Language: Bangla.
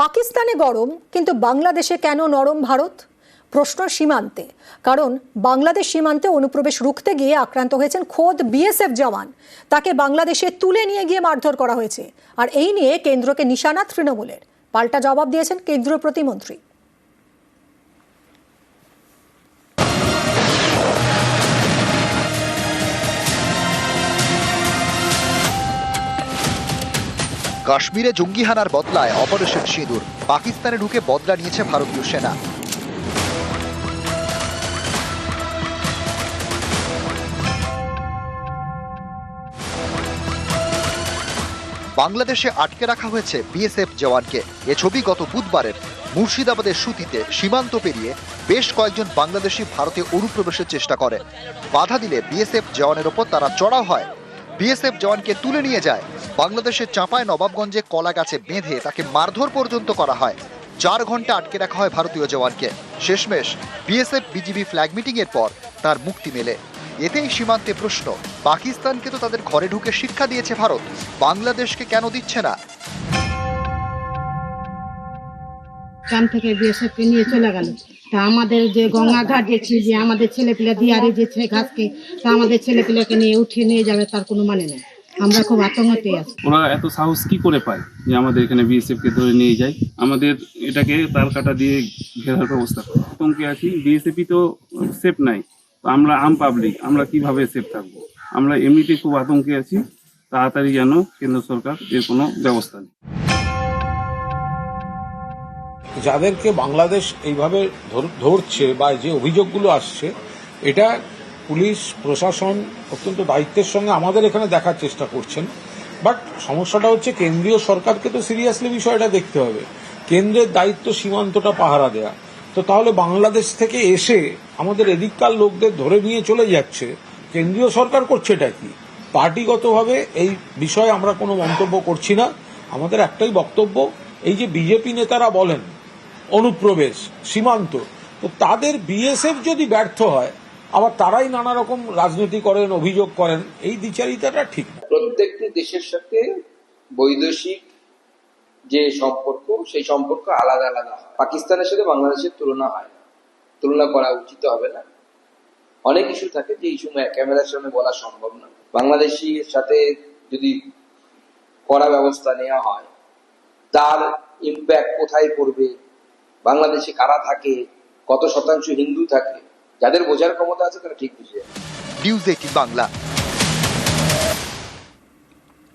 পাকিস্তানে গরম, কিন্তু বাংলাদেশে কেন নরম ভারত? প্রশ্ন সীমান্তে। কারণ বাংলাদেশ সীমান্তে অনুপ্রবেশ রুখতে গিয়ে আক্রান্ত হয়েছেন খোদ বিএসএফ জওয়ান। তাকে বাংলাদেশে তুলে নিয়ে গিয়ে মারধর করা হয়েছে। আর এই নিয়ে কেন্দ্রকে নিশানা তৃণমূলের। পাল্টা জবাব দিয়েছেন কেন্দ্রীয় প্রতিমন্ত্রী। কাশ্মীরে জঙ্গি হানার বদলায় অপারেশন সিঁদুর। পাকিস্তানে ঢুকে বদলা নিয়েছে ভারতীয় সেনা। বাংলাদেশে আটকে রাখা হয়েছে বিএসএফ জওয়ানকে। এ ছবি গত বুধবারের। মুর্শিদাবাদের সুতিতে সীমান্ত পেরিয়ে বেশ কয়েকজন বাংলাদেশি ভারতে অনুপ্রবেশের চেষ্টা করে। বাধা দিলে বিএসএফ জওয়ানের ওপর তারা চড়াও হয়। বিএসএফ জওয়ানকে তুলে নিয়ে যায়। বাংলাদেশের চাঁপায় নবাবগঞ্জে কলা গাছে বেঁধে তাকে মারধর পর্যন্ত করা হয়। চার ঘণ্টা আটকে রাখা হয় ভারতীয় জওয়ানকে। শেষমেশ বিএসএফ বিজিবি ফ্ল্যাগ মিটিংয়ের পর তার মুক্তি মেলে। এতেই সীমান্তে প্রশ্ন, পাকিস্তানকে তো তাদের ঘরে ঢুকে শিক্ষা দিয়েছে ভারত। বাংলাদেশকে কেন দিচ্ছে না? গ্রাম থেকে বিএসএফ কে নিয়ে চলে গেল। তা আমাদের যে গঙ্গাঘাট গেছি যে আমাদের ছেলেপিলা দিয়ারে যে ঘাসকে তা আমাদের ছেলেপিলাকে নিয়ে উঠিয়ে নিয়ে যাবে, তার কোনো মানে নেই। আমরা খুব আতঙ্কতে আছি। ওরা এত সাহস কি করে পায় যে আমাদের এখানে বিএসএফ কে ধরে নিয়ে যায়? আমাদের এটাকে তার কাটা দিয়ে ঘেরার ব্যবস্থা আতঙ্কে আছি, বিএসএফই তো সেফ নাই। তো আমরা আম পাবলিক, আমরা কীভাবে সেফ থাকব? আমরা এমনিতে খুব আতঙ্কে আছি। তাড়াতাড়ি যেন কেন্দ্র সরকার এর কোনো ব্যবস্থা নেই। যাদেরকে বাংলাদেশ এইভাবে ধর- ধরছে বা যে অভিযোগগুলো আসছে, এটা পুলিশ, প্রশাসন অত্যন্ত দায়িত্বের সঙ্গে আমাদের এখানে দেখার চেষ্টা করছেন। বাট সমস্যাটা হচ্ছে কেন্দ্রীয় সরকারকে তো সিরিয়াসলি বিষয়টা দেখতে হবে। কেন্দ্রের দায়িত্ব সীমান্তটা পাহারা দেয়া। তো তাহলে বাংলাদেশ থেকে এসে আমাদের এদিককার লোকদের ধরে নিয়ে চলে যাচ্ছে, কেন্দ্রীয় সরকার করছে এটা কি? পার্টিগতভাবে এই বিষয়ে আমরা কোনো মন্তব্য করছি না। আমাদের একটাই বক্তব্য, এই যে বিজেপি নেতারা বলেন অনুপ্রবেশ, সীমান্ত। তো তাদের বিএসএফ যদি ব্যর্থ হয়, আবার তারাই নানা রকম রাজনীতি করেন, অভিযোগ করেন, এই দ্বিচারিতাটা ঠিক প্রত্যেকটি দেশের সাথে বৈদেশিক যে সম্পর্ক, সেই সম্পর্ক আলাদা আলাদা পাকিস্তানের সাথে বাংলাদেশের তুলনা হয় তুলনা করা উচিত হবে না। অনেক ইস্যু থাকে যে ইস্যু ক্যামেরার সামনে বলা সম্ভব না। বাংলাদেশির সাথে যদি করা ব্যবস্থা নেওয়া হয়, তার ইম্প্যাক্ট কোথায় পড়বে? বাংলাদেশে কারা থাকে, কত শতাংশ হিন্দু থাকে, যাদের বোঝার ক্ষমতা আছে তারা ঠিক বুঝে। নিউজ বাংলা